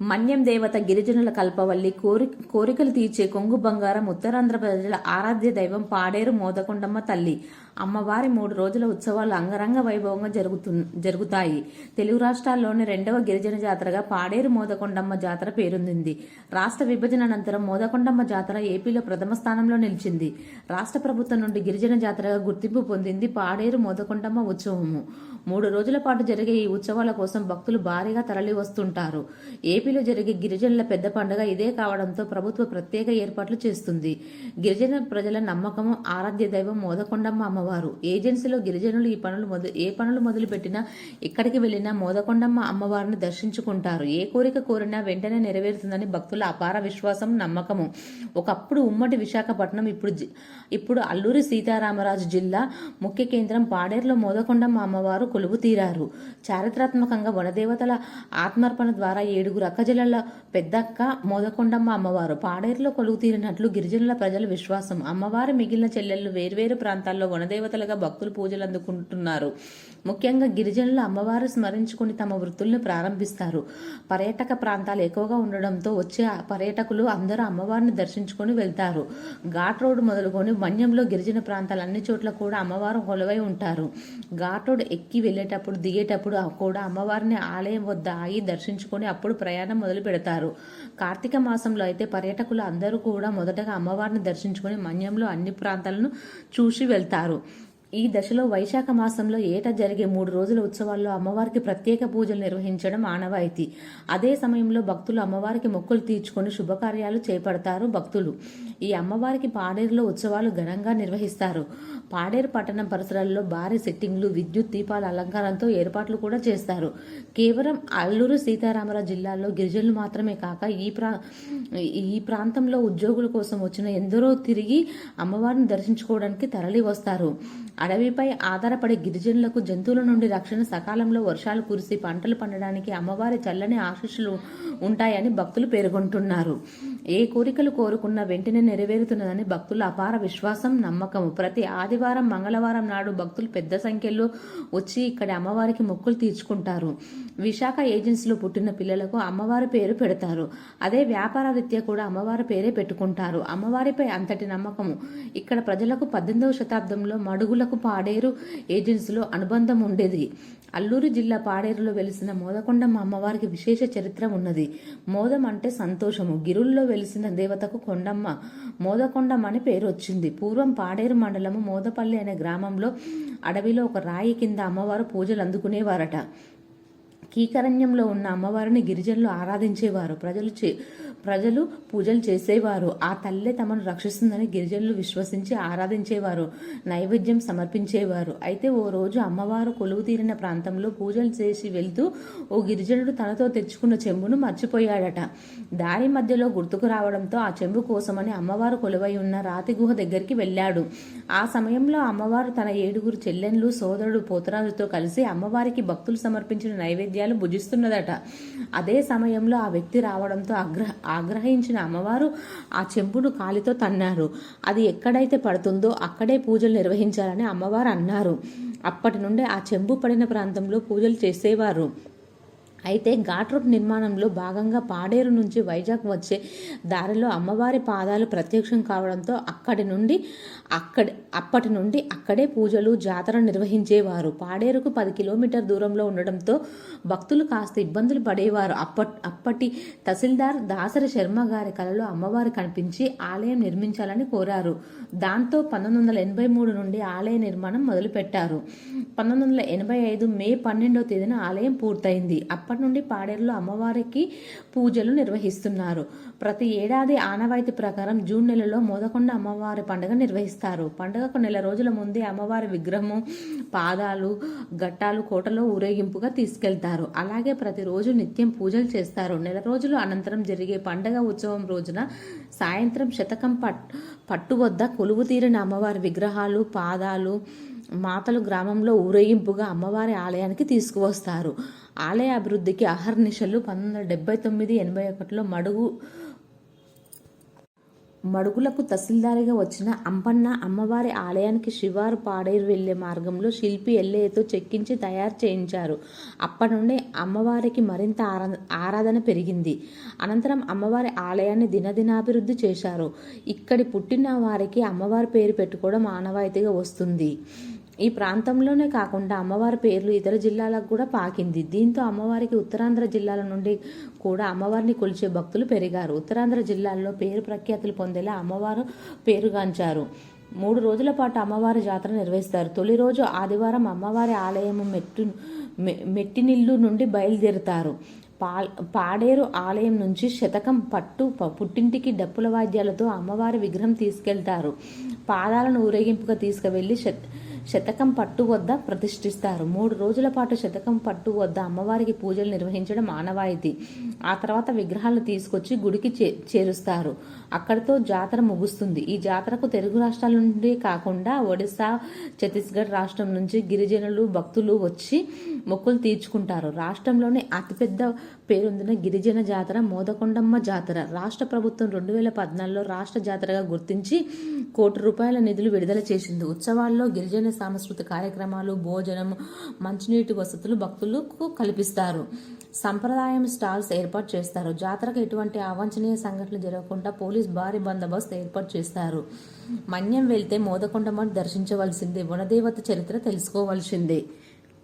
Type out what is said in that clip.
మన్యం దేవత గిరిజనుల కల్పవల్లి కోరి కోరికలు తీర్చే కొంగు బంగారం ఉత్తరాంధ్ర ప్రజల ఆరాధ్య దైవం పాడేరు మోదకొండమ్మ తల్లి. అమ్మవారి మూడు రోజుల ఉత్సవాలు అంగరంగ వైభవంగా జరుగుతు జరుగుతాయి. తెలుగు రాష్ట్రాల్లోని రెండవ గిరిజన జాతరగా పాడేరు మోదకొండమ్మ జాతర పేరొందింది. రాష్ట్ర విభజన అనంతరం మోదకొండమ్మ జాతర ఏపీలో ప్రథమ స్థానంలో నిలిచింది. రాష్ట్ర ప్రభుత్వం నుండి గిరిజన జాతరగా గుర్తింపు పొందింది పాడేరు మోదకొండమ్మ ఉత్సవము. మూడు రోజుల పాటు జరిగే ఈ ఉత్సవాల కోసం భక్తులు భారీగా తరలి వస్తుంటారు ఏపీలో జరిగే గిరిజనుల పెద్ద పండుగ ఇదే కావడంతో ప్రభుత్వ ప్రత్యేక ఏర్పాట్లు చేస్తుంది. గిరిజన ప్రజల నమ్మకము ఆరాధ్య దైవం మోదకొండమ్మ అమ్మ అమ్మవారు. ఏజెన్సీలో గిరిజనులు ఈ పనులు మొదలు ఏ పనులు మొదలుపెట్టినా ఎక్కడికి వెళ్ళినా మోదకొండమ్మ అమ్మవారిని దర్శించుకుంటారు. ఏ కోరిక కోరినా వెంటనే నెరవేరుతుందని భక్తుల అపార విశ్వాసం నమ్మకము. ఒకప్పుడు ఉమ్మడి విశాఖపట్నం ఇప్పుడు ఇప్పుడు అల్లూరి సీతారామరాజు జిల్లా ముఖ్య కేంద్రం పాడేరులో మోదకొండమ్మ అమ్మవారు కొలువు తీరారు. చారిత్రాత్మకంగా వనదేవతల ఆత్మర్పణ ద్వారా ఏడుగురు అక్కజల పెద్దక్క మోదకొండమ్మ అమ్మవారు. పాడేరులో కొలువు తీరినట్లు గిరిజనుల ప్రజల విశ్వాసం. అమ్మవారి మిగిలిన చెల్లెళ్ళు వేర్వేరు ప్రాంతాల్లో దేవతలుగా భక్తులు పూజలు అందుకుంటున్నారు. ముఖ్యంగా గిరిజనులు అమ్మవారు స్మరించుకుని తమ వృత్తుల్ని ప్రారంభిస్తారు. పర్యాటక ప్రాంతాలు ఎక్కువగా ఉండడంతో వచ్చే పర్యాటకులు అందరూ అమ్మవారిని దర్శించుకొని వెళ్తారు. ఘాట్ రోడ్ మొదలుకొని మన్యంలో గిరిజన ప్రాంతాలు అన్ని చోట్ల కూడా అమ్మవారు కొలువై ఉంటారు. ఘాట్ రోడ్ ఎక్కి వెళ్ళేటప్పుడు దిగేటప్పుడు కూడా అమ్మవారిని ఆలయం వద్ద ఆగి దర్శించుకొని అప్పుడు ప్రయాణం మొదలు పెడతారు. కార్తీక మాసంలో అయితే పర్యాటకులు అందరూ కూడా మొదటగా అమ్మవారిని దర్శించుకొని మన్యంలో అన్ని ప్రాంతాలను చూసి వెళ్తారు. ఈ దశలో వైశాఖ మాసంలో ఏటా జరిగే మూడు రోజుల ఉత్సవాల్లో అమ్మవారికి ప్రత్యేక పూజలు నిర్వహించడం ఆనవాయితీ. అదే సమయంలో భక్తులు అమ్మవారికి మొక్కులు తీర్చుకొని శుభకార్యాలు చేపడతారు భక్తులు. ఈ అమ్మవారికి పాడేరులో ఉత్సవాలు ఘనంగా నిర్వహిస్తారు. పాడేరు పట్టణం పరిసరాల్లో భారీ సెట్టింగ్లు విద్యుత్ దీపాల అలంకారంతో ఏర్పాట్లు కూడా చేస్తారు. కేవలం అల్లూరు సీతారామరాజు జిల్లాలో గిరిజనులు మాత్రమే కాక ఈ ప్రా ఈ ప్రాంతంలో ఉద్యోగుల కోసం వచ్చిన ఎందరో తిరిగి అమ్మవారిని దర్శించుకోవడానికి తరలి వస్తారు అడవిపై ఆధారపడే గిరిజనులకు జంతువుల నుండి రక్షణ సకాలంలో వర్షాలు కురిసి పంటలు పండడానికి అమ్మవారి చల్లని ఆశీస్సులు ఉంటాయని భక్తులు పేర్కొంటున్నారు. ఏ కోరికలు కోరుకున్న వెంటనే నెరవేరుతున్నదని భక్తుల అపార విశ్వాసం నమ్మకం. ప్రతి ఆదివారం మంగళవారం నాడు భక్తులు పెద్ద సంఖ్యలో వచ్చి ఇక్కడ అమ్మవారికి మొక్కులు తీర్చుకుంటారు. విశాఖ ఏజెన్సీలో పుట్టిన పిల్లలకు అమ్మవారి పేరు పెడతారు. అదే వ్యాపార రీత్యా కూడా అమ్మవారి పేరే పెట్టుకుంటారు. అమ్మవారిపై అంతటి నమ్మకము. ఇక్కడ ప్రజలకు పద్దెనిమిదవ శతాబ్దంలో మడుగుల మడుగులకు పాడేరు ఏజెన్సీలో అనుబంధం ఉండేది. అల్లూరు జిల్లా పాడేరులో వెలిసిన మోదకొండమ్మ అమ్మవారికి విశేష చరిత్ర ఉన్నది. మోదం అంటే సంతోషము. గిరుల్లో వెలిసిన దేవతకు కొండమ్మ. మోదకొండమ్మ అని పేరు వచ్చింది. పూర్వం పాడేరు మండలము మోదపల్లి అనే గ్రామంలో అడవిలో ఒక రాయి కింద అమ్మవారు పూజలు అందుకునేవారట. కీకరణ్యంలో ఉన్న అమ్మవారిని గిరిజనులు ఆరాధించేవారు. ప్రజలు చే ప్రజలు పూజలు చేసేవారు. ఆ తల్లే తమను రక్షిస్తుందని గిరిజనులు విశ్వసించి ఆరాధించేవారు. నైవేద్యం సమర్పించేవారు. అయితే ఓ రోజు అమ్మవారు కొలువు తీరిన ప్రాంతంలో పూజలు చేసి వెళ్తూ ఓ గిరిజనుడు తనతో తెచ్చుకున్న చెంబును మర్చిపోయాడట. దారి మధ్యలో గుర్తుకు రావడంతో ఆ చెంబు కోసమని అమ్మవారు కొలువై ఉన్న రాతి గుహ దగ్గరికి వెళ్ళాడు. ఆ సమయంలో అమ్మవారు తన ఏడుగురు చెల్లెన్లు సోదరుడు పోతరాజుతో కలిసి అమ్మవారికి భక్తులు సమర్పించిన నైవేద్యాలు భుజిస్తున్నదట. అదే సమయంలో ఆ వ్యక్తి రావడంతో ఆగ్రహ ఆగ్రహించిన అమ్మవారు ఆ చెంబును కాలితో తన్నారు. అది ఎక్కడైతే పడుతుందో అక్కడే పూజలు నిర్వహించాలని అమ్మవారు అన్నారు. అప్పటి నుండి ఆ చెంబు పడిన ప్రాంతంలో పూజలు చేసేవారు. అయితే ఘాట్ రోడ్ నిర్మాణంలో భాగంగా పాడేరు నుంచి వైజాగ్ వచ్చే దారిలో అమ్మవారి పాదాలు ప్రత్యక్షం కావడంతో అక్కడి నుండి అక్కడ అప్పటి నుండి అక్కడే పూజలు జాతర నిర్వహించేవారు. పాడేరుకు పది కిలోమీటర్ దూరంలో ఉండడంతో భక్తులు కాస్త ఇబ్బందులు పడేవారు. అప్పట్ అప్పటి తహసీల్దార్ దాసరి శర్మ గారి కలలో అమ్మవారు కనిపించి ఆలయం నిర్మించాలని కోరారు. దాంతో పంతొమ్మిది వందల ఎనభై మూడు నుండి ఆలయ నిర్మాణం మొదలుపెట్టారు. పంతొమ్మిది వందల ఎనభై ఐదు మే పన్నెండో తేదీన ఆలయం పూర్తయింది. అప్పటి నుండి పాడేరులో అమ్మవారికి పూజలు నిర్వహిస్తున్నారు. ప్రతి ఏడాది ఆనవాయితీ ప్రకారం జూన్ నెలలో మోదకొండ అమ్మవారి పండుగ నిర్వహిస్తారు. పండుగకు నెల రోజుల ముందే అమ్మవారి విగ్రహము పాదాలు ఘట్టాలు కోటలో ఊరేగింపుగా తీసుకెళ్తారు. అలాగే ప్రతిరోజు నిత్యం పూజలు చేస్తారు. నెల రోజులు అనంతరం జరిగే పండగ ఉత్సవం రోజున సాయంత్రం శతకం పట్ పట్టు వద్ద కొలువు తీరిన అమ్మవారి విగ్రహాలు పాదాలు మాతలు గ్రామంలో ఊరేగింపుగా అమ్మవారి ఆలయానికి తీసుకువస్తారు. ఆలయ అభివృద్ధికి అహర్నిశలు పంతొమ్మిది వందల డెబ్బై తొమ్మిది ఎనభై ఒకటిలో మడుగు మడుగులకు తహసీల్దారిగా వచ్చిన అంపన్న అమ్మవారి ఆలయానికి శివారు పాడేరు వెళ్ళే మార్గంలో శిల్పి ఎల్లయ్యతో చెక్కించి తయారు చేయించారు. అప్పటి నుండి అమ్మవారికి మరింత ఆరా- ఆరాధన పెరిగింది. అనంతరం అమ్మవారి ఆలయాన్ని దినదినాభివృద్ధి చేశారు. ఇక్కడి పుట్టిన వారికి అమ్మవారి పేరు పెట్టుకోవడం ఆనవాయితీగా వస్తుంది. ఈ ప్రాంతంలోనే కాకుండా అమ్మవారి పేర్లు ఇతర జిల్లాలకు కూడా పాకింది. దీంతో అమ్మవారికి ఉత్తరాంధ్ర జిల్లాల నుండి కూడా అమ్మవారిని కొలిచే భక్తులు పెరిగారు. ఉత్తరాంధ్ర జిల్లాల్లో పేరు ప్రఖ్యాతులు పొందేలా అమ్మవారు పేరుగాంచారు. మూడు రోజుల పాటు అమ్మవారి జాతర నిర్వహిస్తారు. తొలి రోజు ఆదివారం అమ్మవారి ఆలయం మెట్టు మె- మెట్టినిల్లు నుండి బయలుదేరుతారు. పా పాడేరు ఆలయం నుంచి శతకం పట్టు పుట్టింటికి డప్పుల వాద్యాలతో అమ్మవారి విగ్రహం తీసుకెళ్తారు. పాదాలను ఊరేగింపుగా తీసుకువెళ్ళి శత శతకం పట్టు వద్ద ప్రతిష్ఠిస్తారు. మూడు రోజుల పాటు శతకం పట్టు వద్ద అమ్మవారికి పూజలు నిర్వహించడం ఆనవాయితీ. ఆ తర్వాత విగ్రహాలు తీసుకొచ్చి గుడికి చే చేరుస్తారు. అక్కడితో జాతర ముగుస్తుంది. ఈ జాతరకు తెలుగు రాష్ట్రాల నుండి కాకుండా ఒడిశా ఛత్తీస్గఢ్ రాష్ట్రం నుంచి గిరిజనులు భక్తులు వచ్చి మొక్కులు తీర్చుకుంటారు. రాష్ట్రంలోనే అతిపెద్ద పేరొందిన గిరిజన జాతర మోదకొండమ్మ జాతర. రాష్ట్ర ప్రభుత్వం రెండు వేల పద్నాలుగులో రాష్ట్ర జాతరగా గుర్తించి కోటి రూపాయల నిధులు విడుదల చేసింది. ఉత్సవాల్లో గిరిజన సాంస్కృతిక కార్యక్రమాలు భోజనం మంచినీటి వసతులు భక్తులకు కల్పిస్తారు. సంప్రదాయం స్టాల్స్ ఏర్పాటు చేస్తారు. జాతరకు ఎటువంటి అవాంఛనీయ సంఘటనలు జరగకుండా పోలీస్ భారీ బందోబస్తు ఏర్పాటు చేస్తారు. మన్యం వెళ్తే మోదకొండమ్మను దర్శించవలసిందే. వనదేవత చరిత్ర తెలుసుకోవాల్సిందే.